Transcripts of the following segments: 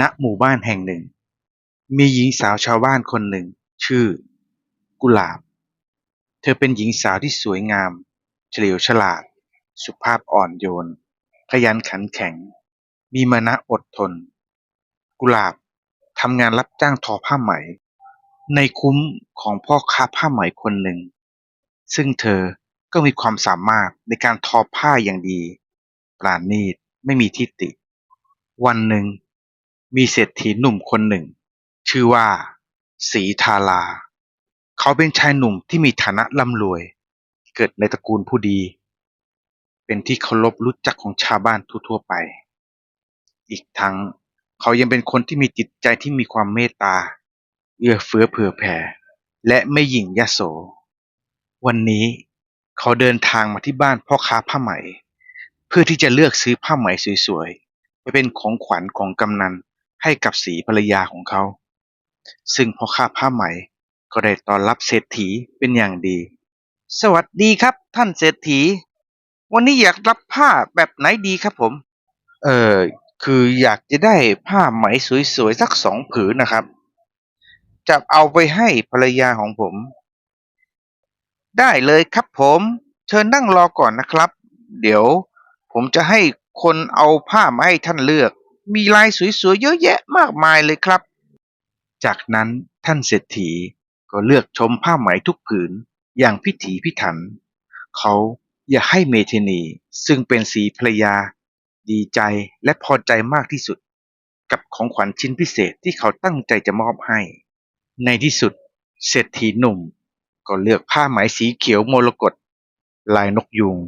ณหมู่บ้านแห่งหนึ่ง มีหญิงสาวชาวบ้านคนหนึ่ง ชื่อ กุหลาบ เธอเป็นหญิงสาวที่สวยงาม เฉลียวฉลาด สุภาพอ่อนโยน ขยันขันแข็ง มีมานะอดทน กุหลาบทำงานรับจ้างทอผ้าไหม ในคุ้มของพ่อค้าผ้าไหมคนหนึ่ง ซึ่งเธอก็มีความสามารถในการทอผ้าอย่างดี ปราณีตไม่มีที่ติวันหนึ่ง มีเศรษฐีหนุ่มคนหนึ่ง ชื่อว่า ศรีธารา เขาเป็นชายหนุ่มที่มีฐานะร่ำรวย เกิดในตระกูลผู้ดี เป็นที่เคารพรู้จักของชาวบ้านทั่วๆไป อีกทั้งเขายังเป็นคนที่มีจิตใจที่มีความเมตตา เอื้อเฟื้อเผื่อแผ่ และไม่หยิ่งยโส วันนี้เขาเดินทางมาที่บ้านพ่อค้าผ้าไหม เพื่อที่จะเลือกซื้อผ้าไหมสวยๆไปเป็นของขวัญของกำนัน ให้กับสีภรรยาของเขา ซึ่งพ่อค้าผ้าไหมก็ได้ต้อนรับเศรษฐีเป็นอย่างดี สวัสดีครับท่านเศรษฐี วันนี้อยากรับผ้าแบบไหนดีครับผม เออคืออยากจะได้ผ้าไหมสวยๆสักสองผืนนะครับ จะเอาไปให้ภรรยาของผม ได้เลยครับผม เชิญนั่งรอก่อนนะครับ เดี๋ยวผมจะให้คนเอาผ้ามาให้ท่านเลือก มีลายสวยๆเยอะแยะมากมายเลยครับ จากนั้นท่านเศรษฐีก็เลือกชมผ้าไหมทุกผืนอย่างพิถีพิถัน เขาอยากให้เมทินีซึ่งเป็นสีภรรยา ดีใจและพอใจมากที่สุด กับของขวัญชิ้นพิเศษที่เขาตั้งใจจะมอบให้ ในที่สุด เศรษฐีหนุ่ม ก็เลือกผ้าไหมสีเขียวมรกตลายนกยูง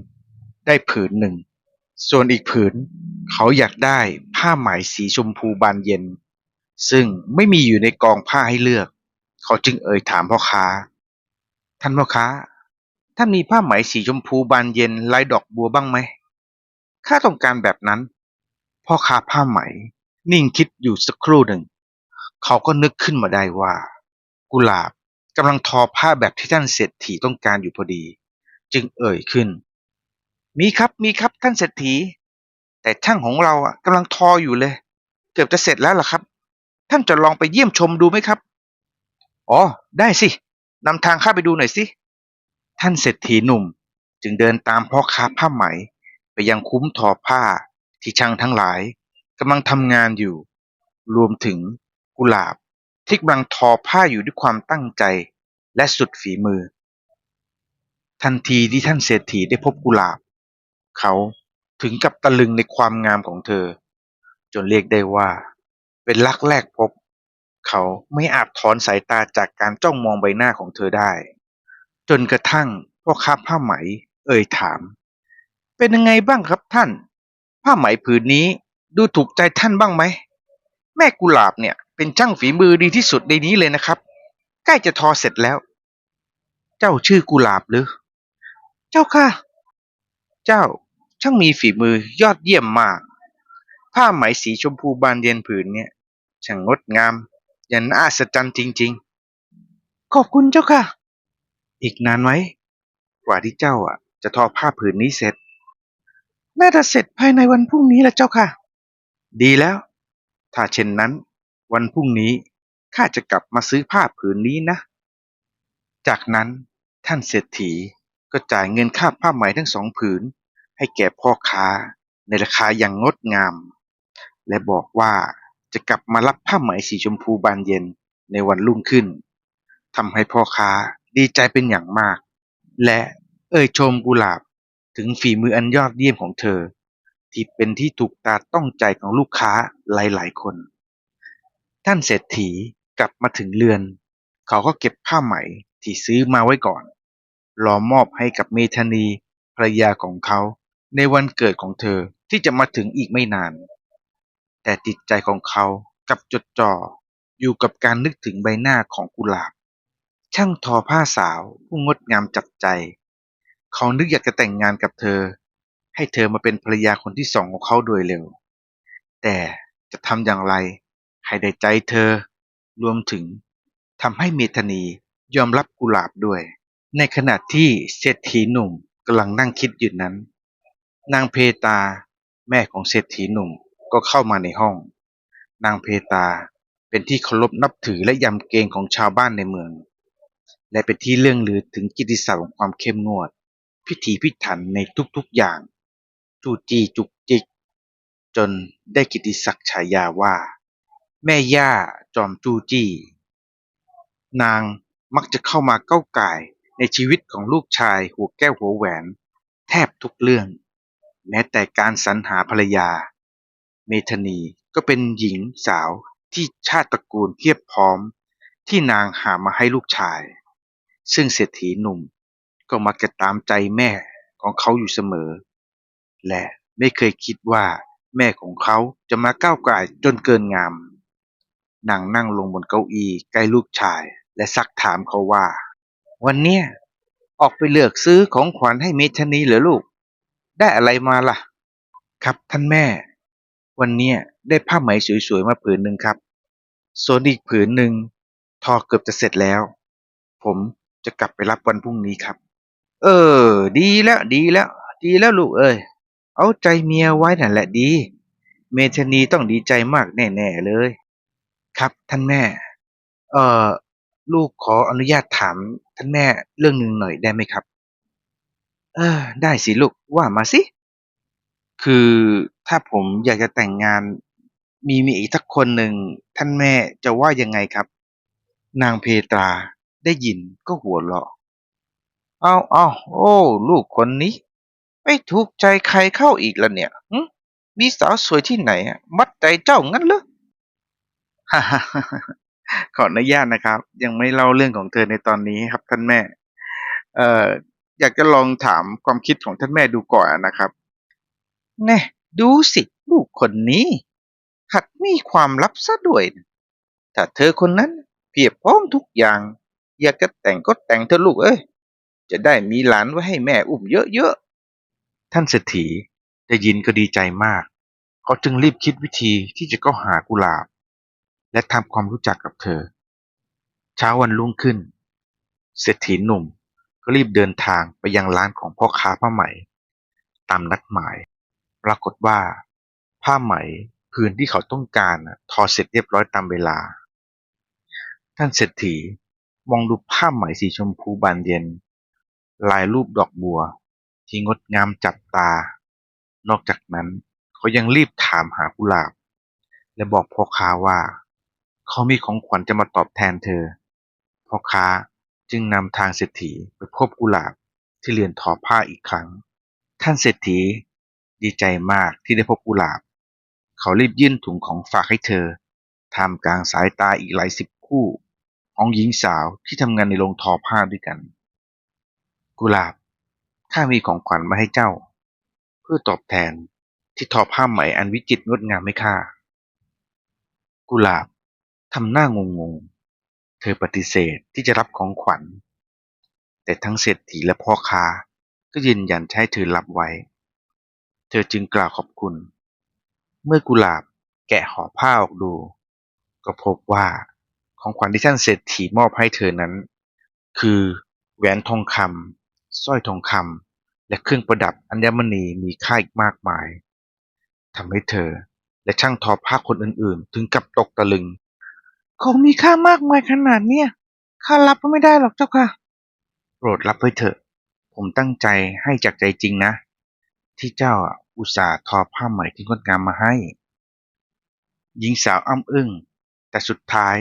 ได้ผืนหนึ่ง ส่วนอีกผืนเขาอยากได้ ผ้าไหมสีชมพูบานเย็น ซึ่งไม่มีอยู่ในกองผ้าให้เลือก เขาจึงเอ่ยถามพ่อค้า ท่านพ่อค้า ท่านมีผ้าไหมสีชมพูบานเย็นลายดอกบัวบ้างไหมข้าต้องการแบบนั้น พ่อค้าผ้าไหม นิ่งคิดอยู่สักครู่หนึ่ง เขาก็นึกขึ้นมาได้ว่า กุหลาบกำลังทอผ้าแบบที่ท่านเศรษฐีต้องการอยู่พอดี จึงเอ่ยขึ้น มีครับมีครับท่านเศรษฐี แต่ช่างของเราอะกำลังทออยู่เลย เกือบจะเสร็จแล้วล่ะครับ ท่านจะลองไปเยี่ยมชมดูไหมครับ อ๋อ ได้สินำทางข้าไปดูหน่อยสิ ท่านเศรษฐีหนุ่ม จึงเดินตามพ่อค้าผ้าไหม ไปยังคุ้มทอผ้าที่ช่างทั้งหลายกำลังทำงานอยู่ รวมถึงกุหลาบที่กำลังทอผ้าอยู่ด้วยความตั้งใจและสุดฝีมือ ทันทีที่ท่านเศรษฐีได้พบกุหลาบ เขา ถึงกับตะลึงในความงามของเธอ จนเรียกได้ว่า เป็นรักแรกพบ เขาไม่อาจถอนสายตาจากการจ้องมองใบหน้าของเธอได้ จนกระทั่งพ่อค้าผ้าไหม เอ่ยถาม เป็นยังไงบ้างครับท่าน ผ้าไหมผืนนี้ดูถูกใจท่านบ้างไหม แม่กุหลาบเนี่ยเป็นช่างฝีมือดีที่สุดในนี้เลยนะครับ ใกล้จะทอเสร็จแล้ว เจ้าชื่อกุหลาบหรือ เจ้าค่ะ เจ้า ช่างมีฝีมือยอดเยี่ยมมาก ผ้าไหมสีชมพูบานเย็นผืนเนี่ยช่างงดงาม ยันน่าศจรรย์จริง ๆ ขอบคุณเจ้าค่ะ อีกนานไหมกว่าที่เจ้าอะ จะทอผ้าผืนนี้เสร็จ น่าจะเสร็จภายในวันพรุ่งนี้แหละเจ้าค่ะ ดีแล้ว ถ้าเช่นนั้น วันพรุ่งนี้ข้าจะกลับมาซื้อผ้าผืนนี้นะ จากนั้นท่านเศรษฐีก็จ่ายเงินค่าผ้าไหมทั้งสองผืน ให้แก่พ่อค้าในราคาอย่างงดงาม และบอกว่าจะกลับมารับผ้าไหมสีชมพูบานเย็นในวันรุ่งขึ้นทำให้พ่อค้าดีใจเป็นอย่างมาก และเอ่ยชมกุหลาบถึงฝีมืออันยอดเยี่ยมของเธอ ที่เป็นที่ถูกตาต้องใจของลูกค้าหลายๆ คน ท่านเศรษฐีกลับมาถึงเรือน เขาก็เก็บผ้าไหมที่ซื้อมาไว้ก่อน รอมอบให้กับเมธานีภรรยาของเขา ในวันเกิดของเธอที่จะมาถึงอีกไม่นาน แต่จิตใจของเขากับจดจ่ออยู่กับการนึกถึงใบหน้าของกุหลาบ ช่างทอผ้าสาวผู้งดงามจับใจ เขานึกอยากจะแต่งงานกับเธอ ให้เธอมาเป็นภรรยาคนที่สองของเขาโดยเร็ว แต่จะทำอย่างไรให้ได้ใจเธอ รวมถึงทำให้เมธนียอมรับกุหลาบด้วย ในขณะที่เศรษฐีหนุ่มกำลังนั่งคิดอยู่นั้น นางเพตา แม่ของเศรษฐีหนุ่มก็เข้ามาในห้อง นางเพตาเป็นที่เคารพนับถือและยำเกรงของชาวบ้านในเมือง และเป็นที่เรื่องลือถึงกิติศักดิ์ของความเข้มงวด พิถีพิถันในทุกๆอย่าง จูจีจุกจิก จนได้กิติศักดิ์ฉายาว่า แม่ย่าจอมจูจี้ นางมักจะเข้ามาเก้าวก่ายในชีวิตของลูกชายหัวแก้วหัวแหวน แทบทุกเรื่อง แม้แต่การสรรหาภรรยา เมธนีก็เป็นหญิงสาวที่ชาติตระกูลเพียบพร้อมที่นางหามาให้ลูกชาย ซึ่งเศรษฐีหนุ่มก็มักจะตามใจแม่ของเขาอยู่เสมอ และไม่เคยคิดว่าแม่ของเขาจะมาก้าวไก่จนเกินงาม นางนั่งลงบนเก้าอี้ใกล้ลูกชาย และซักถามเขาว่า วันเนี้ยออกไปเลือกซื้อของขวัญให้เมธนีเหรอลูก ได้อะไรมาล่ะ ครับท่านแม่ วันนี้ได้ผ้าไหมสวยๆมาผืนหนึ่งครับ ส่วนอีกผืนหนึ่งทอเกือบจะเสร็จแล้ว ผมจะกลับไปรับวันพรุ่งนี้ครับ เออ ดีแล้วดีแล้ว ดีแล้วลูกเอ้ยเอาใจเมียไว้นั่นแหละดี เมธานีต้องดีใจมากแน่ๆเลย ครับท่านแม่ เอ่อ ลูกขออนุญาตถามท่านแม่เรื่องหนึ่งหน่อยได้ไหมครับ เออ ได้สิลูก ว่ามาสิ คือถ้าผมอยากจะแต่งงาน มีมีอีกสักคนหนึ่ง ท่านแม่จะว่ายังไงครับ นางเพตราได้ยินก็หัวเราะ เอาเอาโอ้ ลูกคนนี้ ไม่ถูกใจใครเข้าอีกแล้วเนี่ยหึมีสาวสวยที่ไหนอะมัดใจเจ้างั้นเหรอ ฮ่าฮ่าฮ่าฮ่าขออนุญาตนะครับ ยังไม่เล่าเรื่องของเธอในตอนนี้ครับท่านแม่ เอ่อ อยากจะลองถามความคิดของท่านแม่ดูก่อนนะครับ แน่ดูสิลูกคนนี้ หัดมีความลับซะด้วยนะถ้าเธอคนนั้นเพียบพร้อมทุกอย่าง อยากจะแต่งก็แต่งเธอลูกเอ้ยจะได้มีหลานไว้ให้แม่อุ้มเยอะๆ ท่านเศรษฐีได้ยินก็ดีใจมาก เขาจึงรีบคิดวิธีที่จะเข้าหากุหลาบ และทำความรู้จักกับเธอ เช้าวันรุ่งขึ้น เศรษฐีหนุ่ม ก็รีบเดินทางไปยังร้านของพ่อค้าผ้าไหม ตามนัดหมาย ปรากฏว่า ผ้าไหมผืนที่เขาต้องการทอเสร็จเรียบร้อยตามเวลา ท่านเศรษฐีมองดูผ้าไหมสีชมพูบานเย็น ลายรูปดอกบัว ที่งดงามจับตา นอกจากนั้นเขายังรีบถามหากุหลาบ และบอกพ่อค้าว่า เขามีของขวัญจะมาตอบแทนเธอ พ่อค้า จึงนำทางเศรษฐีไปพบกุหลาบที่เรือนทอผ้าอีกครั้ง ท่านเศรษฐีดีใจมากที่ได้พบกุหลาบ เขารีบยื่นถุงของฝากให้เธอท่ามกลางสายตาอีกหลายสิบคู่ของหญิงสาวที่ทำงานในโรงทอผ้าด้วยกัน กุหลาบข้ามีของขวัญมาให้เจ้า เพื่อตอบแทนที่ทอผ้าไหมอันวิจิตรงดงามให้ข้ากุหลาบทำหน้างงงๆ ธอปฏิเสธที่จะรับของขวัญ แต่ทั้งเศรษฐีและพ่อค้าก็ยืนยันให้เธอรับไว้ เธอจึงกล่าวขอบคุณ เมื่อกุหลาบแกะห่อผ้าออกดู ก็พบว่าของขวัญที่ท่านเศรษฐีมอบให้เธอนั้น คือแหวนทองคำสร้อยทองคำและเครื่องประดับอัญมณีมีค่าอีกมากมายทำให้เธอและช่างทอผ้าคนอื่นๆ ถึงกับตกตะลึง ของมีค่ามากมายขนาดเนี้ยข้ารับก็ไม่ได้หรอกเจ้าค่ะ โปรดรับไว้เถอะ ผมตั้งใจให้จากใจจริงนะ ที่เจ้าอุตส่าห์ทอผ้าไหม่ที่งดงามมาให้ หญิงสาวอ้ำอึ้ง แต่สุดท้าย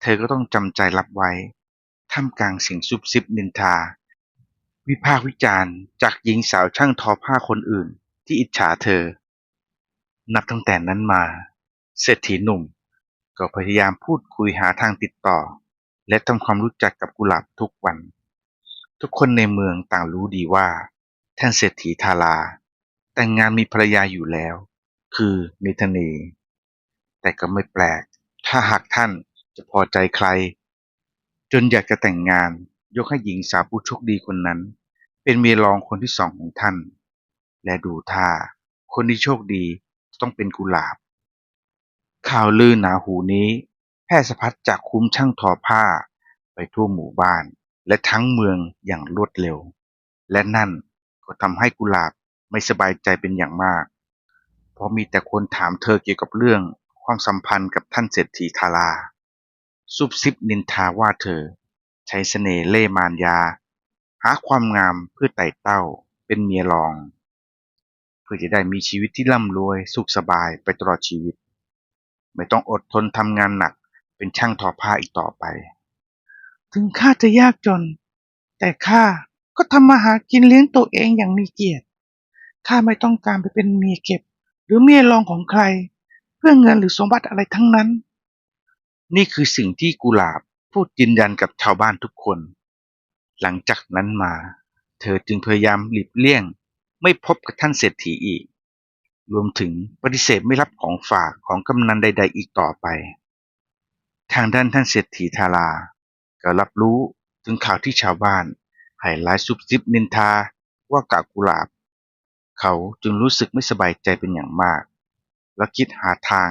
เธอก็ต้องจำใจรับไว้ท่ามกลางเสียงซุบซิบนินทา วิพากษ์วิจารณ์จากหญิงสาวช่างทอผ้าคนอื่นที่อิจฉาเธอ นับตั้งแต่นั้นมา เศรษฐีหนุ่ม ก็พยายามพูดคุยหาทางติดต่อ และทำความรู้จักกับกุหลาบทุกวัน ทุกคนในเมืองต่างรู้ดีว่า ท่านเศรษฐีทารา แต่งงานมีภรรยาอยู่แล้ว คือเมธนีแต่ก็ไม่แปลก ถ้าหากท่านจะพอใจใคร จนอยากจะแต่งงาน ยกให้หญิงสาวผู้โชคดีคนนั้น เป็นเมียรองคนที่สองของท่าน และดูท่าคนที่โชคดีต้องเป็นกุหลาบ ข่าวลือหนาหูนี้ แพร่สะพัดจากคุ้มช่างทอผ้า ไปทั่วหมู่บ้าน และทั้งเมืองอย่างรวดเร็ว และนั่นก็ทำให้กุหลาบไม่สบายใจเป็นอย่างมาก เพราะมีแต่คนถามเธอเกี่ยวกับเรื่องความสัมพันธ์กับท่านเศรษฐีทาราซุบซิบนินทาว่าเธอ ใช้เสน่ห์เล่มารยา หาความงามเพื่อไต่เต้าเป็นเมียรอง เพื่อจะได้มีชีวิตที่ร่ำรวยสุขสบายไปตลอดชีวิต ไม่ต้องอดทนทำงานหนักเป็นช่างทอผ้าอีกต่อไป ถึงข้าจะยากจน แต่ข้าก็ทำมาหากินเลี้ยงตัวเองอย่างมีเกียรติข้าไม่ต้องการไปเป็นเมียเก็บ หรือเมียรองของใคร เพื่อเงินหรือสมบัติอะไรทั้งนั้น นี่คือสิ่งที่กุหลาบพูดยืนยันกับชาวบ้านทุกคน หลังจากนั้นมา เธอจึงพยายามหลีกเลี่ยง ไม่พบกับท่านเศรษฐีอีก รวมถึงปฏิเสธไม่รับของฝากของกำนันใด ๆ อีกต่อไป ทางด้านท่านเศรษฐีทาราก็รับรู้ถึงข่าวที่ชาวบ้านให้ร้ายซุบซิบนินทาว่ากากกุหลาบ เขาจึงรู้สึกไม่สบายใจเป็นอย่างมาก และคิดหาทาง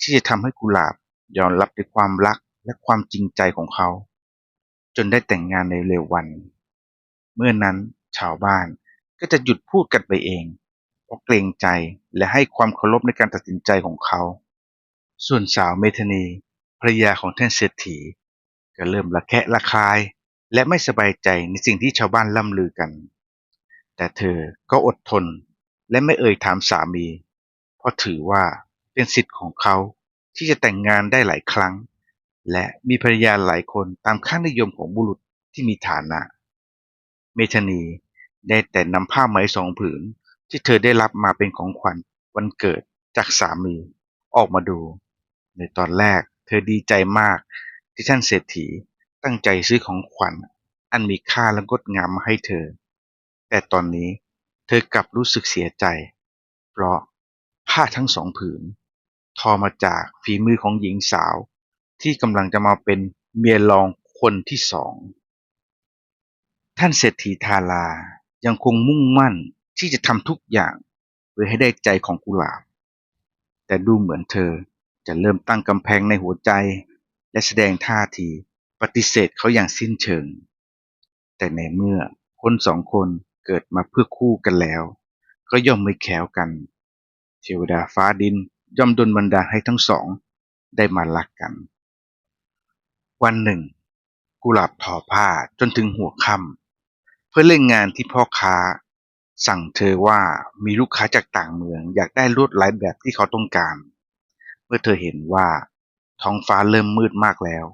ที่จะทำให้กุหลาบยอมรับในความรักและความจริงใจของเขา จนได้แต่งงานในเร็ววัน เมื่อนั้นชาวบ้านก็จะหยุดพูดกันไปเอง เพราะเกรงใจและให้ความเคารพในการตัดสินใจของเขา ส่วนสาวเมธนีภรรยาของท่านเศรษฐี ก็เริ่มระแคะระคาย และไม่สบายใจในสิ่งที่ชาวบ้านล่ำลือกัน แต่เธอก็อดทนและไม่เอ่ยถามสามี เพราะถือว่าเป็นสิทธิ์ของเขาที่จะแต่งงานได้หลายครั้ง และมีภรรยาหลายคนตามค่านิยมของบุรุษที่มีฐานะ เมธนีได้แต่นำผ้าไหมสองผืน ที่เธอได้รับมาเป็นของขวัญวันเกิดจากสามีออกมาดู ในตอนแรกเธอดีใจมากที่ท่านเศรษฐีตั้งใจซื้อของขวัญอันมีค่าและงดงามมาให้เธอ แต่ตอนนี้เธอกลับรู้สึกเสียใจ เพราะผ้าทั้งสองผืน ทอมาจากฝีมือของหญิงสาว ที่กำลังจะมาเป็นเมียรองคนที่สอง ท่านเศรษฐีทารายังคงมุ่งมั่น ที่จะทำทุกอย่างเพื่อให้ได้ใจของกุหลาบ แต่ดูเหมือนเธอจะเริ่มตั้งกำแพงในหัวใจ และแสดงท่าทีปฏิเสธเขาอย่างสิ้นเชิง แต่ในเมื่อคนสองคนเกิดมาเพื่อคู่กันแล้ว ก็ย่อมไม่แขวกัน เทวดาฟ้าดินย่อมดลบันดาลให้ทั้งสองได้มารักกัน วันหนึ่ง กุหลาบทอผ้าจนถึงหัวค่ำเพื่อเล่นงานที่พ่อค้า สั่งเธอว่ามีลูกค้าจากต่างเมืองอยากได้ลวดลายแบบที่เขาต้องการ เมื่อเธอเห็นว่าท้องฟ้าเริ่มมืดมากแล้ว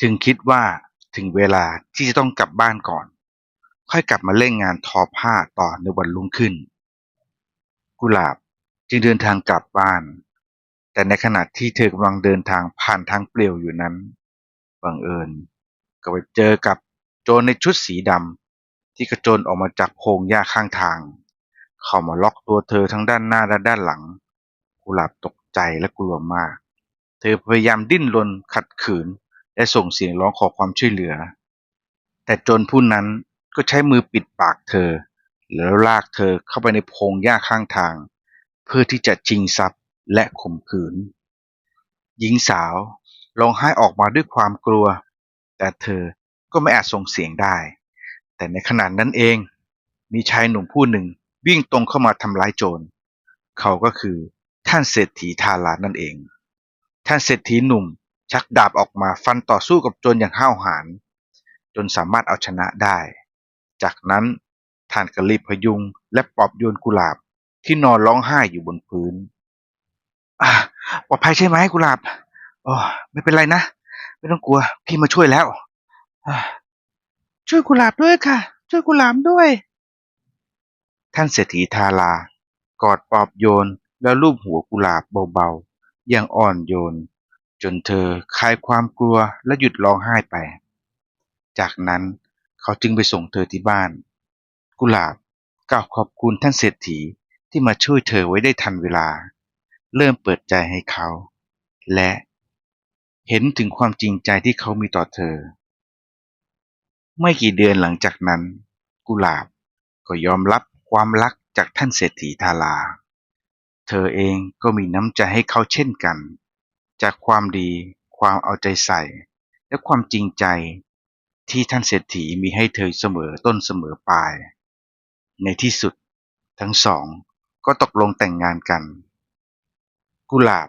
จึงคิดว่าถึงเวลาที่จะต้องกลับบ้านก่อน ค่อยกลับมาเล่นงานทอผ้าต่อในวันรุ่งขึ้น กุหลาบจึงเดินทางกลับบ้าน แต่ในขณะที่เธอกำลังเดินทางผ่านทางเปลี่ยวอยู่นั้นบังเอิญก็ไปเจอกับโจรในชุดสีดำ ที่กระโจนออกมาจากโพรงหญ้าข้างทาง เข้ามาล็อกตัวเธอทั้งด้านหน้าและด้านหลัง กุหลาบตกใจและกลัวมาก เธอพยายามดิ้นรนขัดขืน และส่งเสียงร้องขอความช่วยเหลือ แต่โจรผู้นั้นก็ใช้มือปิดปากเธอ แล้วลากเธอเข้าไปในโพรงหญ้าข้างทาง เพื่อที่จะชิงทรัพย์และข่มขืน หญิงสาวร้องไห้ออกมาด้วยความกลัว แต่เธอก็ไม่อาจส่งเสียงได้ แต่ในขณะนั้นเอง มีชายหนุ่มผู้หนึ่งวิ่งตรงเข้ามาทำร้ายโจร เขาก็คือท่านเศรษฐีทารานั่นเอง ท่านเศรษฐีหนุ่มชักดาบออกมาฟันต่อสู้กับโจรอย่างห้าวหาญจนสามารถเอาชนะได้ จากนั้นท่านก็รีบพยุงและปลอบโยนกุหลาบที่นอนร้องไห้อยู่บนพื้นอ่าปลอดภัยใช่ไหมกุหลาบอ๋อไม่เป็นไรนะ ไม่ต้องกลัว พี่มาช่วยแล้วอ ช่วยกุหลาบด้วยค่ะ ช่วยกุหลาบด้วย ท่านเศรษฐีทารากอดปอบโยนแล้วลูบหัวกุหลาบเบาๆ อย่างอ่อนโยน จนเธอคลายความกลัวและหยุดร้องไห้ไป จากนั้นเขาจึงไปส่งเธอที่บ้าน กุหลาบกล่าวขอบคุณท่านเศรษฐีที่มาช่วยเธอไว้ได้ทันเวลา เริ่มเปิดใจให้เขา และเห็นถึงความจริงใจที่เขามีต่อเธอ ไม่กี่เดือนหลังจากนั้น กุหลาบก็ยอมรับความรักจากท่านเศรษฐีทารา เธอเองก็มีน้ำใจให้เขาเช่นกัน จากความดี ความเอาใจใส่ และความจริงใจที่ท่านเศรษฐีมีให้เธอเสมอต้นเสมอปลาย ในที่สุดทั้งสองก็ตกลงแต่งงานกัน กุหลาบ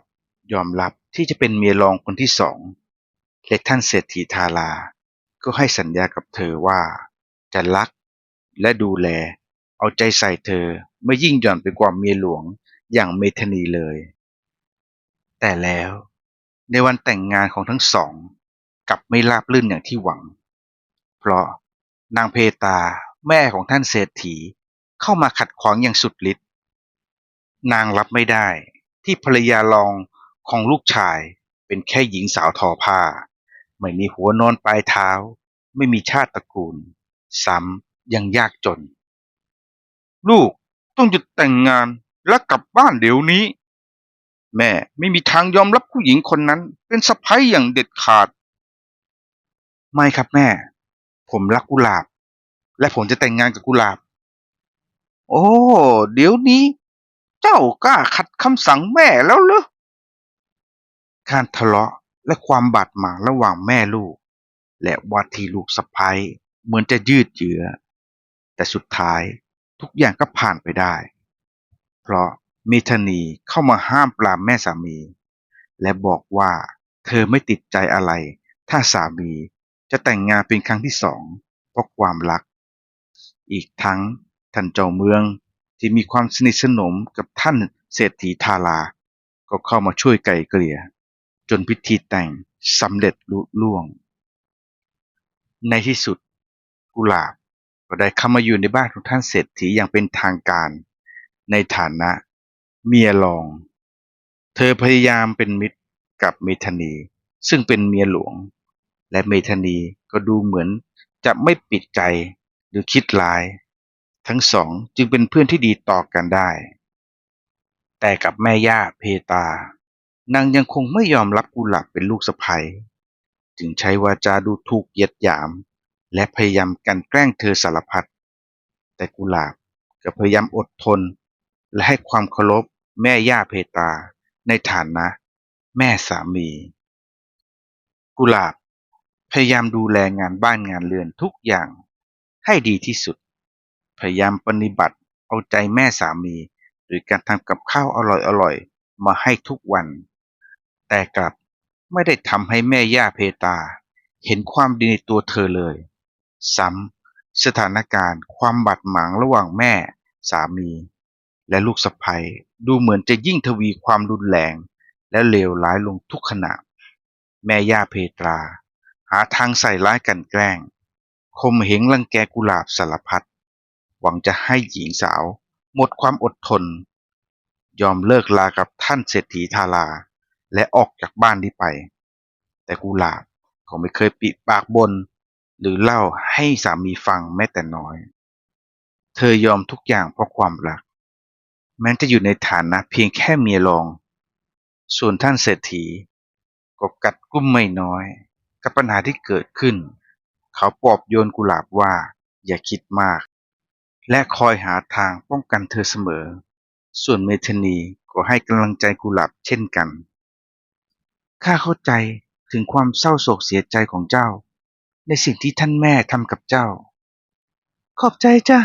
ยอมรับที่จะเป็นเมียรองคนที่สองและท่านเศรษฐีทารา ก็ให้สัญญากับเธอว่า จะรักและดูแล เอาใจใส่เธอไม่ยิ่งหย่อนไปกว่าเมียหลวงอย่างเมธนีเลย แต่แล้วในวันแต่งงานของทั้งสองกลับไม่ราบรื่นอย่างที่หวัง เพราะนางเพตาแม่ของท่านเศรษฐีเข้ามาขัดขวางอย่างสุดฤทธิ์นางรับไม่ได้ที่ภรรยารองของลูกชายเป็นแค่หญิงสาวทอผ้า ไม่มีหัวนอนปลายเท้า ไม่มีชาติตระกูลซ้ำยังยากจน ลูกต้องหยุดแต่งงานและกลับบ้านเดี๋ยวนี้ แม่ไม่มีทางยอมรับผู้หญิงคนนั้น เป็นสะใภ้อย่างเด็ดขาด ไม่ครับแม่ ผมรักกุหลาบ และผมจะแต่งงานกับกุหลาบ โอ้ เดี๋ยวนี้ เจ้ากล้าขัดคำสั่งแม่แล้วเหรอการทะเลาะ และความบาดหมางระหว่างแม่ลูก และว่าที่ลูกสะใภ้เหมือนจะยืดเยื้อ แต่สุดท้ายทุกอย่างก็ผ่านไปได้ เพราะเมธานีเข้ามาห้ามปรามแม่สามี และบอกว่าเธอไม่ติดใจอะไร ถ้าสามีจะแต่งงานเป็นครั้งที่สองเพราะความรัก อีกทั้งท่านเจ้าเมืองที่มีความสนิทสนมกับท่านเศรษฐีทาราก็เข้ามาช่วยไกล่เกลี่ย จนพิธีแต่งสำเร็จลุล่วง ในที่สุดกุหลาบก็ได้เข้ามาอยู่ในบ้านของท่านเศรษฐีอย่างเป็นทางการ ในฐานะ เมียรอง เธอพยายามเป็นมิตรกับเมธานี ซึ่งเป็นเมียหลวง และเมธานีก็ดูเหมือนจะไม่ปิดใจหรือคิดร้าย ทั้งสองจึงเป็นเพื่อนที่ดีต่อกันได้ แต่กับแม่ย่าเพตา นางยังคงไม่ยอมรับกุหลาบเป็นลูกสะใภ้จึงใช้วาจาดูถูกเหยียดหยาม และพยายามกันแกล้งเธอสารพัดแต่กุหลาบก็พยายามอดทน และให้ความเคารพแม่ย่าเพตา ในฐานะ แม่สามี กุหลาบพยายามดูแลงานบ้านงานเรือนทุกอย่าง ให้ดีที่สุด พยายามปฏิบัติเอาใจแม่สามี โดยการทำกับข้าวอร่อยๆมาให้ทุกวัน แต่กลับไม่ได้ทำให้แม่ย่าเพตา เห็นความดีในตัวเธอเลย ซ้ำสถานการณ์ความบาดหมางระหว่างแม่ สามี และลูกสะใภ้ดูเหมือนจะยิ่งทวีความรุนแรง และเลวร้ายลงทุกขณะ แม่ย่าเพตราหาทางใส่ร้ายกันแกล้งข่มเหงรังแกกุหลาบสารพัดหวังจะให้หญิงสาว หมดความอดทน ยอมเลิกลากับท่านเศรษฐีทารา และออกจากบ้านนี้ไป แต่กุหลาบก็ไม่เคยปิดปากบน หรือเล่าให้สามีฟังแม้แต่น้อย เธอยอมทุกอย่างเพราะความรัก แม้จะอยู่ในฐานะเพียงแค่เมียรอง ส่วนท่านเศรษฐีก็กัดกุ้มไม่น้อย กับปัญหาที่เกิดขึ้น เขาปลอบโยนกุหลาบว่าอย่าคิดมาก และคอยหาทางป้องกันเธอเสมอ ส่วนเมธนีก็ให้กำลังใจกุหลาบเช่นกัน ข้าเข้าใจถึงความเศร้าโศกเสียใจของเจ้า ในสิ่งที่ท่านแม่ทำกับเจ้า ขอบใจจ้ะ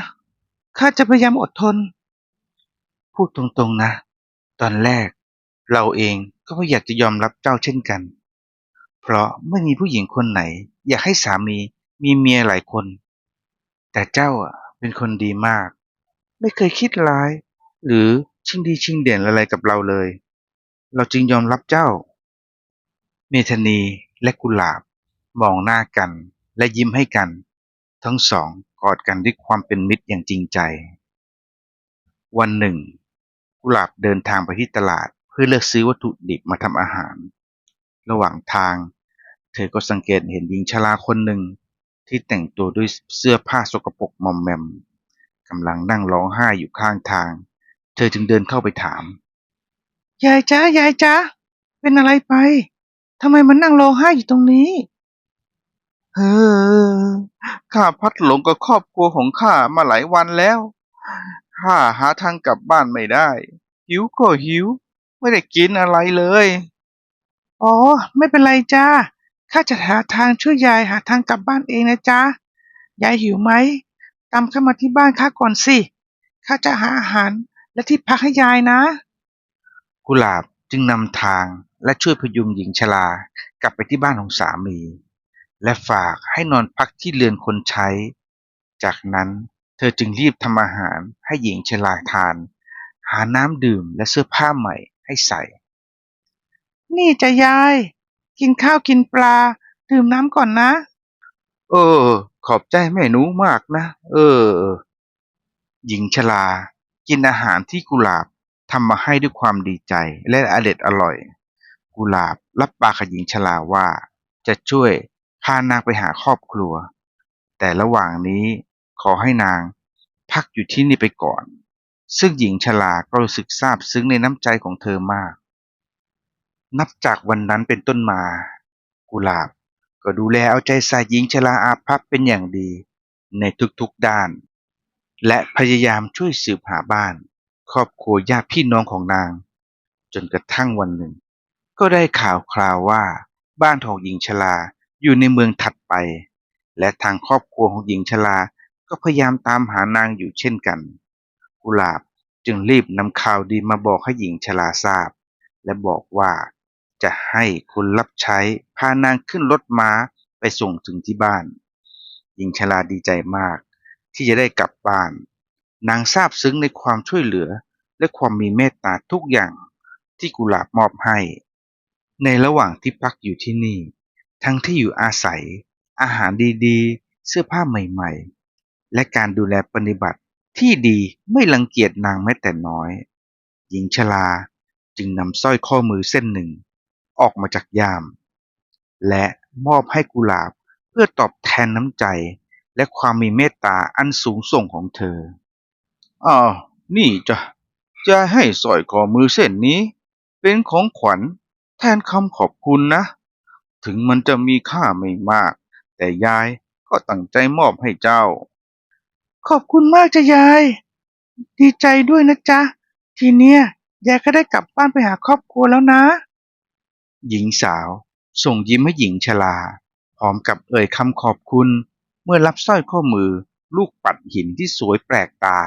ข้าจะพยายามอดทน พูดตรงๆนะ ตอนแรก เราเองก็ไม่อยากจะยอมรับเจ้าเช่นกัน เพราะไม่มีผู้หญิงคนไหน อยากให้สามีมีเมียหลายคน แต่เจ้าอะเป็นคนดีมาก ไม่เคยคิดร้าย หรือชิงดีชิงเด่นอะไรกับเราเลย เราจึงยอมรับเจ้า เมธานีและกุหลาบ มองหน้ากันและยิ้มให้กัน ทั้งสองกอดกันด้วยความเป็นมิตรอย่างจริงใจ วันหนึ่ง กุหลาบเดินทางไปที่ตลาดเพื่อเลือกซื้อวัตถุดิบมาทำอาหาร ระหว่างทาง เธอก็สังเกตเห็นหญิงชราคนหนึ่งที่แต่งตัวด้วยเสื้อผ้าสกปรกมอมแมมกำลังนั่งร้องไห้อยู่ข้างทาง เธอจึงเดินเข้าไปถาม ยายจ้ายายจ้าเป็นอะไรไป ทำไมมันนั่งร้องไห้อยู่ตรงนี้เออข้าพัดหลงกับครอบครัวของข้ามาหลายวันแล้ว ข้าหาทางกลับบ้านไม่ได้ หิวก็หิว ไม่ได้กินอะไรเลย อ๋อ ไม่เป็นไรจ้า ข้าจะหาทางช่วยยายหาทางกลับบ้านเองนะจ๊ะ ยายหิวไหม ตามข้ามาที่บ้านข้าก่อนสิ ข้าจะหาอาหารและที่พักให้ยายนะ กุหลาบ จึงนำทางและช่วยพยุงหญิงชรากลับไปที่บ้านของสามี และฝากให้นอนพักที่เรือนคนใช้ จากนั้นเธอจึงรีบทำอาหารให้หญิงชราทาน หาน้ำดื่มและเสื้อผ้าใหม่ให้ใส่ นี่จะยาย กินข้าวกินปลา ดื่มน้ำก่อนนะ เออ ขอบใจแม่หนูมากนะ เออ หญิงชรากินอาหารที่กุหลาบ ทำมาให้ด้วยความดีใจและอเด็ดอร่อย กุหลาบรับปากกับหญิงชราว่า จะช่วยพานางไปหาครอบครัว แต่ระหว่างนี้ขอให้นางพักอยู่ที่นี่ไปก่อน ซึ่งหญิงชราก็รู้สึกซาบซึ้งในน้ำใจของเธอมาก นับจากวันนั้นเป็นต้นมา กุหลาบก็ดูแลเอาใจใส่หญิงชราอาภัพเป็นอย่างดีในทุกๆด้าน และพยายามช่วยสืบหาบ้าน ครอบครัวญาติพี่น้องของนาง จนกระทั่งวันหนึ่ง ก็ได้ข่าวคราวว่าบ้านของหญิงชราอยู่ในเมืองถัดไป และทางครอบครัวของหญิงชราก็พยายามตามหานางอยู่เช่นกัน กุหลาบจึงรีบนำข่าวดีมาบอกให้หญิงชราทราบ และบอกว่าจะให้คนรับใช้พานางขึ้นรถม้าไปส่งถึงที่บ้าน หญิงชราดีใจมากที่จะได้กลับบ้าน นางซาบซึ้งในความช่วยเหลือและความมีเมตตาทุกอย่างที่กุหลาบมอบให้ ในระหว่างที่พักอยู่ที่นี่ ทั้งที่อยู่อาศัย อาหารดีๆ เสื้อผ้าใหม่ๆ และการดูแลปฏิบัติที่ดีไม่รังเกียจนางแม้แต่น้อย หญิงชราจึงนำสร้อยข้อมือเส้นหนึ่ง ออกมาจากย่าม และมอบให้กุหลาบเพื่อตอบแทนน้ำใจ และความมีเมตตาอันสูงส่งของเธอ อ้าวนี่จะจะให้สร้อยข้อมือเส้นนี้ เป็นของขวัญแทนคำขอบคุณนะ ถึงมันจะมีค่าไม่มาก แต่ยายก็ตั้งใจมอบให้เจ้า ขอบคุณมากจ้ะยาย ดีใจด้วยนะจ๊ะ ทีเนี้ยยายก็ได้กลับบ้านไปหาครอบครัวแล้วนะ หญิงสาวส่งยิ้มให้หญิงชราพร้อมกับเอ่ยคำขอบคุณ เมื่อรับสร้อยข้อมือลูกปัดหินที่สวยแปลกตา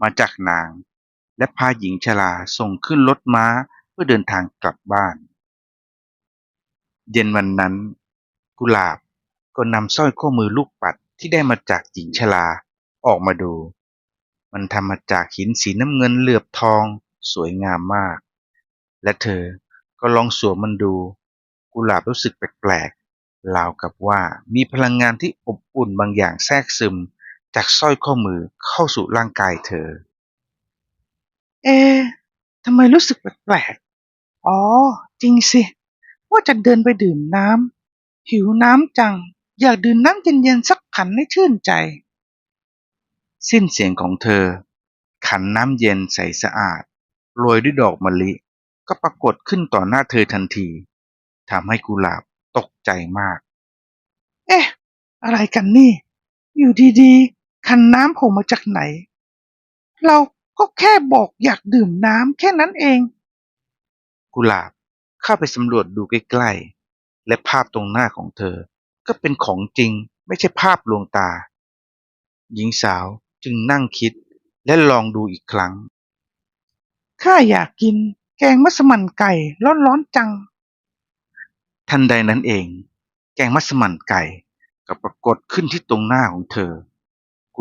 มาจากนาง และพาหญิงชราส่งขึ้นรถม้าเพื่อเดินทางกลับบ้าน เย็นวันนั้น กุหลาบก็นำสร้อยข้อมือลูกปัดที่ได้มาจากหญิงชราออกมาดู มันทำมาจากหินสีน้ำเงินเหลือบทองสวยงามมาก และเธอก็ลองสวมมันดู กุหลาบรู้สึกแปลกๆราวกับว่ามีพลังงานที่อบอุ่นบางอย่างแทรกซึม จากสร้อยข้อมือเข้าสู่ร่างกายเธอ เอ๊ะทำไมรู้สึกแปลกๆ อ๋อ จริงสิ ว่าจะเดินไปดื่มน้ำ หิวน้ำจัง อยากดื่มน้ำเย็นๆสักขันให้ชื่นใจ สิ้นเสียงของเธอ ขันน้ำเย็นใสสะอาด โรยด้วยดอกมะลิ ก็ปรากฏขึ้นต่อหน้าเธอทันทีทำให้กุหลาบตกใจมาก เอ๊ะ อะไรกันนี่ อยู่ดี ๆคันน้ำโผล่มาจากไหน เราก็แค่บอกอยากดื่มน้ำแค่นั้นเอง กุหลาบเข้าไปสำรวจดูใกล้ๆ และภาพตรงหน้าของเธอ ก็เป็นของจริงไม่ใช่ภาพลวงตา หญิงสาวจึงนั่งคิดและลองดูอีกครั้ง ข้าอยากกินแกงมัสมั่นไก่ร้อนๆจัง ทันใดนั้นเอง แกงมัสมั่นไก่ก็ปรากฏขึ้นที่ตรงหน้าของเธอ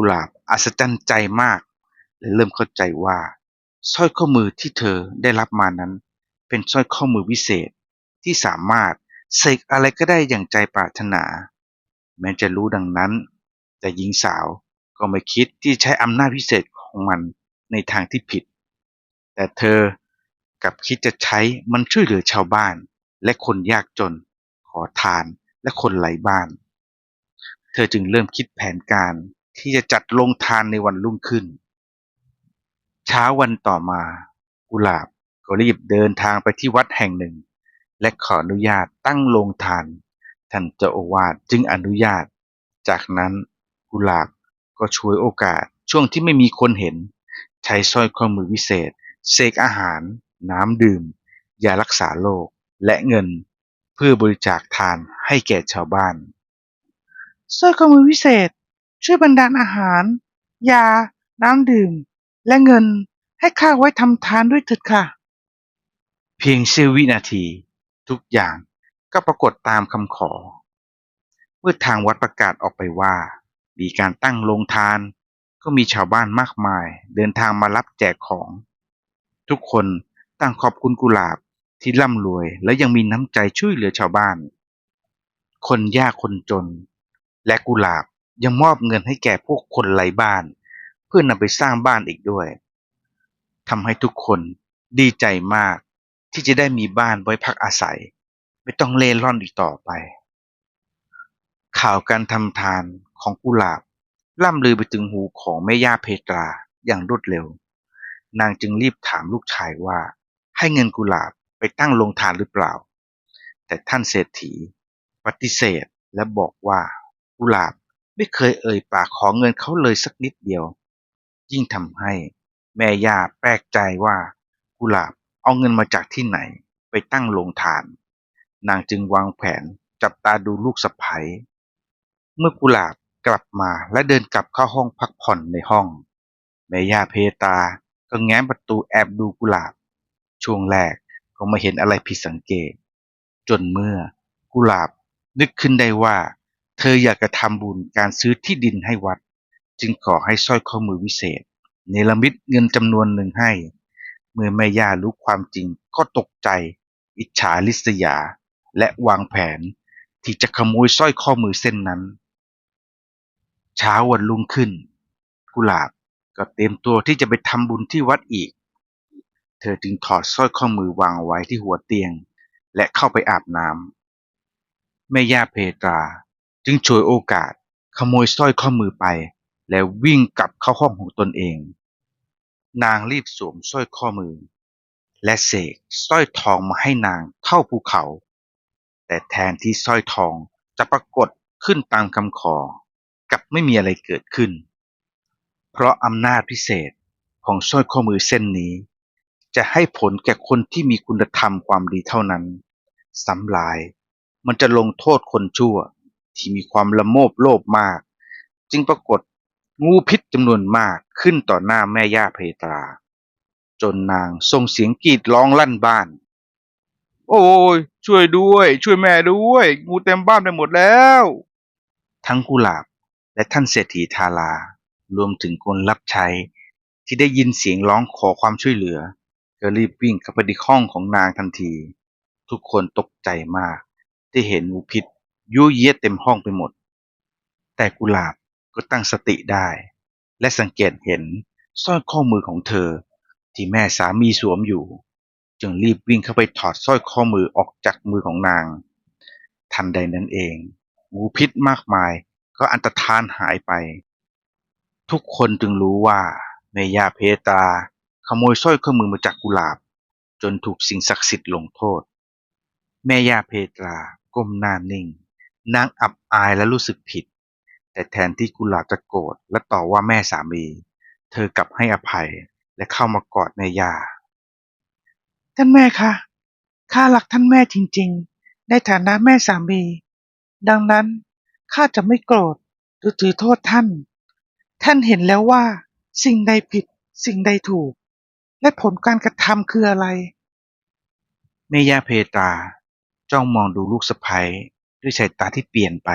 กุหลาบอัศจรรย์ใจมาก และเริ่มเข้าใจว่าสร้อยข้อมือที่เธอได้รับมานั้น เป็นสร้อยข้อมือวิเศษที่สามารถเสกอะไรก็ได้อย่างใจปรารถนา แม้จะรู้ดังนั้น แต่หญิงสาวก็ไม่คิดที่ใช้อำนาจพิเศษของมันในทางที่ผิด แต่เธอกลับคิดจะใช้มันช่วยเหลือชาวบ้าน และคนยากจน ขอทานและคนไร้บ้าน เธอจึงเริ่มคิดแผนการ ที่จะจัดลงทานในวันรุ่งขึ้น เช้าวันต่อมากุหลาบก็รีบเดินทางไปที่วัดแห่งหนึ่ง และขออนุญาตตั้งโรงทาน ท่านเจ้าอาวาสจึงอนุญาต จากนั้นกุหลาบก็ช่วยโอกาสช่วงที่ไม่มีคนเห็น ใช้สร้อยข้อมือวิเศษเสกอาหาร น้ำดื่มยารักษาโรคและเงิน เพื่อบริจาคทานให้แก่ชาวบ้านสร้อยข้อมือวิเศษ ช่วยบรรดาลอาหาร ยา น้ำดื่ม และเงินให้ข้าไว้ทำทานด้วยเถิดค่ะ เพียงเสี้ยววินาที ทุกอย่างก็ปรากฏตามคำขอ เมื่อทางวัดประกาศออกไปว่า มีการตั้งโรงทาน ก็มีชาวบ้านมากมาย เดินทางมารับแจกของ ทุกคนต่างขอบคุณกุหลาบที่ร่ำรวยและยังมีน้ำใจช่วยเหลือชาวบ้าน คนยากคนจน และกุหลาบ ยังมอบเงินให้แก่พวกคนไร้บ้าน เพื่อนำไปสร้างบ้านอีกด้วยทำให้ทุกคนดีใจมากที่จะได้มีบ้านไว้พักอาศัย ไม่ต้องเล่ร่อนอีกต่อไป ข่าวการทำทานของกุหลาบล่ำลือไปถึงหูของแม่ย่าเพตราอย่างรวดเร็ว นางจึงรีบถามลูกชายว่า ให้เงินกุหลาบไปตั้งโรงทานหรือเปล่า แต่ท่านเศรษฐี ปฏิเสธและบอกว่ากุหลาบ ไม่เคยเอ่ยปากขอเงินเขาเลยสักนิดเดียว ยิ่งทำให้แม่ย่าแปลกใจว่า กุหลาบเอาเงินมาจากที่ไหนไปตั้งโรงทาน นางจึงวางแผนจับตาดูลูกสะใภ้เมื่อกุหลาบกลับมาและเดินกลับเข้าห้องพักผ่อนในห้อง แม่ย่าเพตาก็แง้มประตูแอบดูกุหลาบ ช่วงแรกก็ไม่เห็นอะไรผิดสังเกต จนเมื่อกุหลาบนึกขึ้นได้ว่า เธออยากจะทำบุญการซื้อที่ดินให้วัด จึงขอให้สร้อยข้อมือวิเศษ เนรมิตเงินจำนวนหนึ่งให้ เมื่อแม่ย่ารู้ความจริงก็ตกใจ อิจฉาริษยา และวางแผนที่จะขโมยสร้อยข้อมือเส้นนั้น เช้าวันรุ่งขึ้น กุหลาบก็เตรียมตัวที่จะไปทำบุญที่วัดอีก เธอจึงถอดสร้อยข้อมือวางไว้ที่หัวเตียง และเข้าไปอาบน้ำแม่ย่าเพตรา จึงฉวยโอกาสขโมยสร้อยข้อมือไป แล้ววิ่งกลับเข้าห้องของตนเอง นางรีบสวมสร้อยข้อมือ และเสกสร้อยทองมาให้นางเท่าภูเขา แต่แทนที่สร้อยทองจะปรากฏขึ้นตามคำขอกลับไม่มีอะไรเกิดขึ้น เพราะอำนาจพิเศษของสร้อยข้อมือเส้นนี้ จะให้ผลแก่คนที่มีคุณธรรมความดีเท่านั้นสำหลาย มันจะลงโทษคนชั่ว ที่มีความละโมบโลภมาก จึงปรากฏงูพิษจำนวนมากขึ้นต่อหน้าแม่ย่าเพตรา จนนางส่งเสียงกรีดร้องลั่นบ้าน โอ้ยช่วยด้วย ช่วยแม่ด้วย งูเต็มบ้านไปหมดแล้ว ทั้งกุหลาบและท่านเศรษฐีทารา รวมถึงคนรับใช้ที่ได้ยินเสียงร้องขอความช่วยเหลือก็รีบวิ่งเข้าไปที่ห้องของนางทันที ทุกคนตกใจมากที่เห็นงูพิษ ยั่วเยียดเต็มห้องไปหมด แต่กุหลาบก็ตั้งสติได้ และสังเกตเห็นสร้อยข้อมือของเธอ ที่แม่สามีสวมอยู่ จึงรีบวิ่งเข้าไปถอดสร้อยข้อมือออกจากมือของนาง ทันใดนั้นเอง งูพิษมากมายก็อันตรธานหายไป ทุกคนจึงรู้ว่าแม่ยาเพตราขโมยสร้อยข้อมือมาจากกุหลาบ จนถูกสิ่งศักดิ์สิทธิ์ลงโทษ แม่ยาเพตราก้มหน้านิ่ง นางอับอายและรู้สึกผิด แต่แทนที่กุหลาบจะโกรธและต่อว่าแม่สามี เธอกลับให้อภัยและเข้ามากอดแม่ยา ท่านแม่คะข้ารักท่านแม่จริงๆ ในฐานะแม่สามี ดังนั้นข้าจะไม่โกรธหรือถือโทษท่าน ท่านเห็นแล้วว่า สิ่งใดผิด สิ่งใดถูก และผลการกระทำคืออะไรแม่ย่าเพตาจ้องมองดูลูกสะใภ้ ด้วยสายตาที่เปลี่ยนไป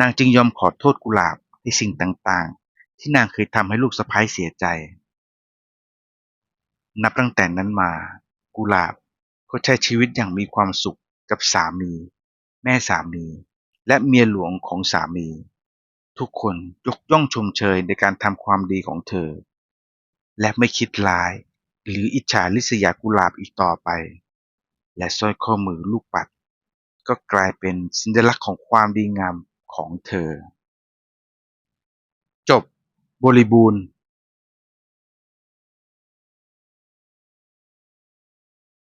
นางจึงยอมขอโทษกุหลาบในสิ่งต่างๆ ที่นางเคยทำให้ลูกสะใภ้เสียใจ นับตั้งแต่นั้นมา กุหลาบก็ใช้ชีวิตอย่างมีความสุขกับสามี แม่สามี และเมียหลวงของสามี ทุกคนยกย่องชมเชยในการทำความดีของเธอ และไม่คิดร้ายหรืออิจฉาริษยากุหลาบอีกต่อไป และสร้อยข้อมือลูกปัด ก็กลายเป็นสัญลักษณ์ของความดีงามของเธอ จบบริบูรณ์